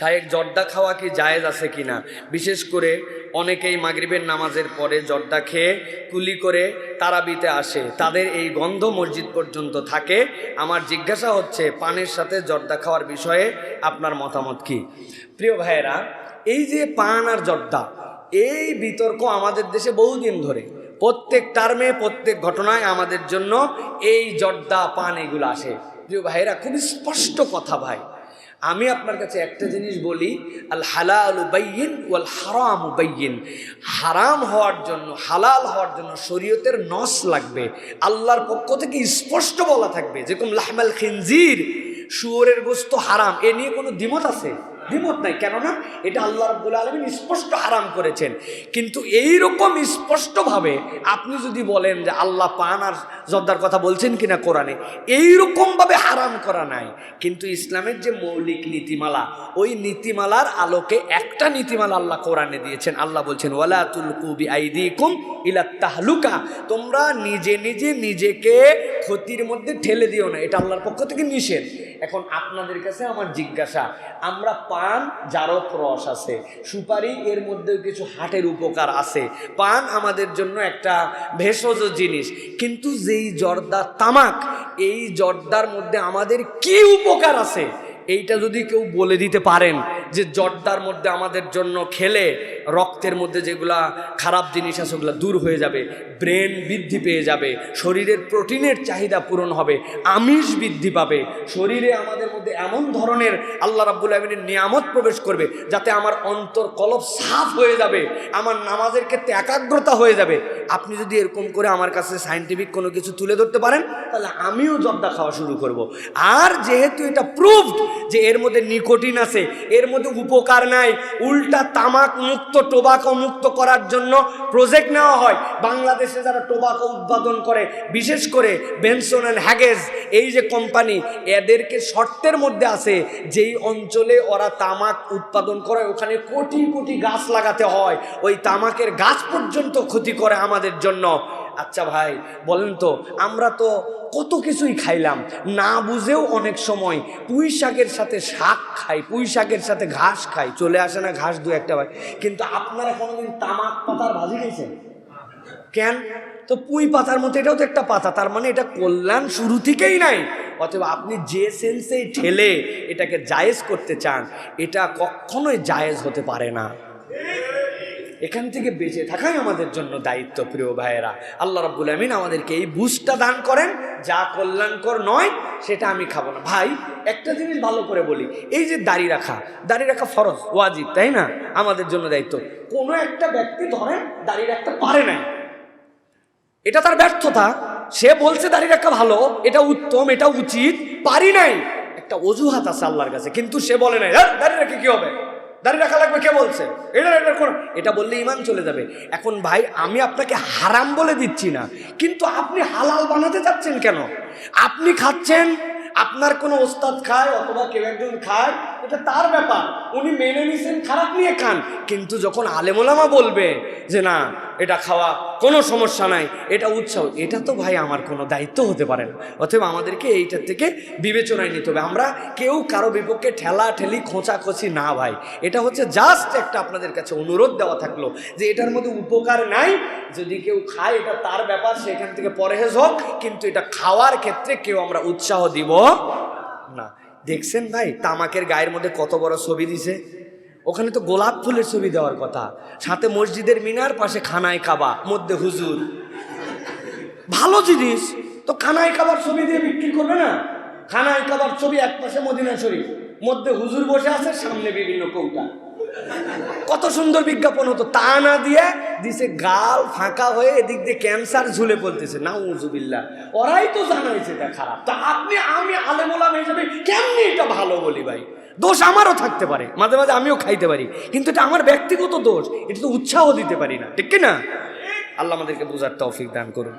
শায়েক জর্দা খাওয়া কি জায়েজ আছে কি না বিশেষ করে অনেকেই মাগরিবের নামাজের পরে জর্দা খেয়ে কুলি করে তারাবিতে আসে। তাদের এই গন্ধ মসজিদ পর্যন্ত থাকে। আমার জিজ্ঞাসা হচ্ছে, পানের সাথে জর্দা খাওয়ার বিষয়ে আপনার মতামত কি? প্রিয় ভাইয়েরা, এই যে পান আর জর্দা, এই বিতর্ক আমাদের দেশে বহুদিন ধরে। প্রত্যেক টার্মে, প্রত্যেক ঘটনায় আমাদের জন্য এই জর্দা, পান এগুলো আসে। প্রিয় ভাইয়েরা খুব স্পষ্ট কথা ভাই। আমি আপনার কাছে একটা জিনিস বলি, আল হালাল ও ওয়াল হারাম উবাইন হারাম হওয়ার জন্য, হালাল হওয়ার জন্য শরীয়তের নস লাগবে, আল্লাহর পক্ষ থেকে স্পষ্ট বলা থাকবে, যেরকম লাহমাল খিনজির, শুয়োরের গোস্ত হারাম, এ নিয়ে কোনো দ্বিমত আছে? দ্বিমত নাই। কেননা এটা আল্লাহ রব্বুল আলমিন স্পষ্ট হারাম করেছেন। কিন্তু এই রকম স্পষ্টভাবে আপনি যদি বলেন যে আল্লাহ পান আর জর্দার কথা বলছেন কিনা কোরআনে, এইরকমভাবে হারাম করা নাই। কিন্তু ইসলামের যে মৌলিক নীতিমালা, ওই নীতিমালার আলোকে একটা নীতিমালা আল্লাহ কোরআনে দিয়েছেন। আল্লাহ বলছেন, ওয়ালা তুলকুবি আইদিকুম ইলা তাহলুকা। তোমরা নিজে নিজে নিজেকে ক্ষতির মধ্যে ঠেলে দিও না। এটা আল্লাহর পক্ষ থেকে নিষেধ। এখন আপনাদের কাছে আমার জিজ্ঞাসা, আমরা পান জারক রস আছে, সুপারি এর মধ্যেও কিছু হাটের উপকার আছে। পান আমাদের জন্য একটা ভেষজ জিনিস, কিন্তু যেই জর্দা তামাক, এই জর্দার মধ্যে আমাদের কি উপকার আছে? এইটা যদি কেউ বলে দিতে পারেন যে জর্দার মধ্যে আমাদের জন্য খেলে, রক্তের মধ্যে যেগুলা খারাপ জিনিস আছে, ওগুলো দূর হয়ে যাবে, ব্রেন বৃদ্ধি পেয়ে যাবে, শরীরের প্রোটিনের চাহিদা পূরণ হবে, আমিষ বৃদ্ধি পাবে, শরীরে আমাদের মধ্যে এমন ধরনের আল্লাহ রাব্বুল আলমিনের নিয়ামত প্রবেশ করবে যাতে আমার অন্তর কলব সাফ হয়ে যাবে, আমার নামাজের ক্ষেত্রে একাগ্রতা হয়ে যাবে আপনি যদি এরকম করে আমার কাছে সাইন্টিফিক কোনো কিছু তুলে ধরতে পারেন, তাহলে আমিও জর্দা খাওয়া শুরু করব। আর যেহেতু এটা প্রুভড যে এর মধ্যে নিকোটিন আছে, এর মধ্যে উপকার নাই, উল্টা তামাক মুক্ত, টোবাকো মুক্ত করার জন্য প্রজেক্ট নেওয়া হয়, বাংলাদেশে যারা টোবাকো উৎপাদন করে, বিশেষ করে বেনসন অ্যান্ড হ্যাগেজ, এই যে কোম্পানি এদেরকে শর্তের মধ্যে আছে যেই অঞ্চলে ওরা তামাক উৎপাদন করে, ওখানে কোটি কোটি গাছ লাগাতে হয় ওই তামাকের গাছ পর্যন্ত ক্ষতি করে আমাদের জন্য। আচ্ছা ভাই, বলেন তো, আমরা তো কত কিছুই খাইলাম। না বুঝেও অনেক সময় পুঁই শাকের সাথে শাক খাই, পুঁই শাকের সাথে ঘাস খাই। চলে আসে না ঘাস দু একটা ভাই। কিন্তু আপনারা কোনোদিন তামাক পাতার ভাজি খাইছেন? কেন? তো পুঁই পাতার মতো এটাও তো একটা পাতা, তার মানে এটা কল্যাণ শুরু থেকেই নাই। অথবা আপনি যে সেন্সেই ঠেলে এটাকে জায়েজ করতে চান, এটা কখনোই জায়েজ হতে পারে না। এখান থেকে বেঁচে থাকাই আমাদের জন্য দায়িত্ব প্রিয় ভাইয়েরা। আল্লাহ রাব্বুল আমিন আমাদেরকে এই বুঝটা দান করেন যা কল্যাণকর নয় সেটা আমি খাব না। ভাই একটা জিনিস ভালো করে বলি এই যে দাড়ি রাখা দাড়ি রাখা ফরজ ওয়াজিব তাই না? আমাদের জন্য দায়িত্ব। কোনো একটা ব্যক্তি ধরেন দাড়ি রাখতে পারে না এটা তার ব্যর্থতা। সে বলছে দাড়ি রাখা ভালো এটা উত্তম এটা উচিত পারি নাই। একটা অজুহাত আছে আল্লাহর কাছে কিন্তু সে বলে নাই "হ্যাঁ, দাড়ি রাখে কি হবে? দাড়ি রাখা লাগবে, কে বলছে? এটা এটা কোন এটা বললে ইমান চলে যাবে। এখন ভাই, আমি আপনাকে হারাম বলে দিচ্ছি না, কিন্তু আপনি হালাল বানাতে চাচ্ছেন কেন? আপনি খাচ্ছেন, আপনার কোনো ওস্তাদ খায় অথবা কেউ একজন খায় এটা তার ব্যাপার। উনি মেনে নিছেন, খারাপ নিয়ে খান। কিন্তু যখন আলেমোলামা বলবে যে, না, এটা খাওয়া কোনো সমস্যা নাই, এটা উৎসাহ, এটা তো ভাই আমার কোনো দায়িত্ব হতে পারে না। অতএব আমাদেরকে এইটার থেকে বিবেচনায় নিতে হবে। আমরা কেউ কারও বিপক্ষে ঠেলা ঠেলি খোঁচাখোঁচি না ভাই। এটা হচ্ছে জাস্ট একটা আপনাদের কাছে অনুরোধ দেওয়া থাকল যে, এটার মধ্যে উপকার নাই। যদি কেউ খায়, এটা তার ব্যাপার সেখান থেকে পরহেজ হোক। কিন্তু এটা খাওয়ার ক্ষেত্রে কেউ আমরা উৎসাহ দিব না। দেখছেন ভাই? তামাকের গায়ের মধ্যে কত বড় ছবি দিছে? ওখানে তো গোলাপ ফুলের ছবি দেওয়ার কথা। সাথে মসজিদের মিনার, পাশে খানায় কাবা, মধ্যে হুজুর। ভালো জিনিস। তো খানায় কাবার ছবি দিয়ে বিক্রি করবে না? খানায় কাবার ছবি এক পাশে মদিনা শরীফ, মধ্যে হুজুর বসে আছে, সামনে বিভিন্ন কৌটা। কত সুন্দর বিজ্ঞাপন হতো। তা না দিয়ে দিছে গাল ফাঁকা হয়ে এদিক দিয়ে ক্যান্সার ঝুলে পড়তেছে। না উজুবিল্লা ওরাই তো জানাইছে এটা খারাপ। তা আপনি, আমি আলেমোলাম হিসেবে কেমনি এটা ভালো বলি ভাই? দোষ আমারও থাকতে পারে। মাঝে মাঝে আমিও খাইতে পারি। কিন্তু এটা আমার ব্যক্তিগত দোষ। এটা তো উৎসাহ দিতে পারি না। ঠিক না? আল্লাহ আমাদেরকে বোঝার তৌফিক দান করুন।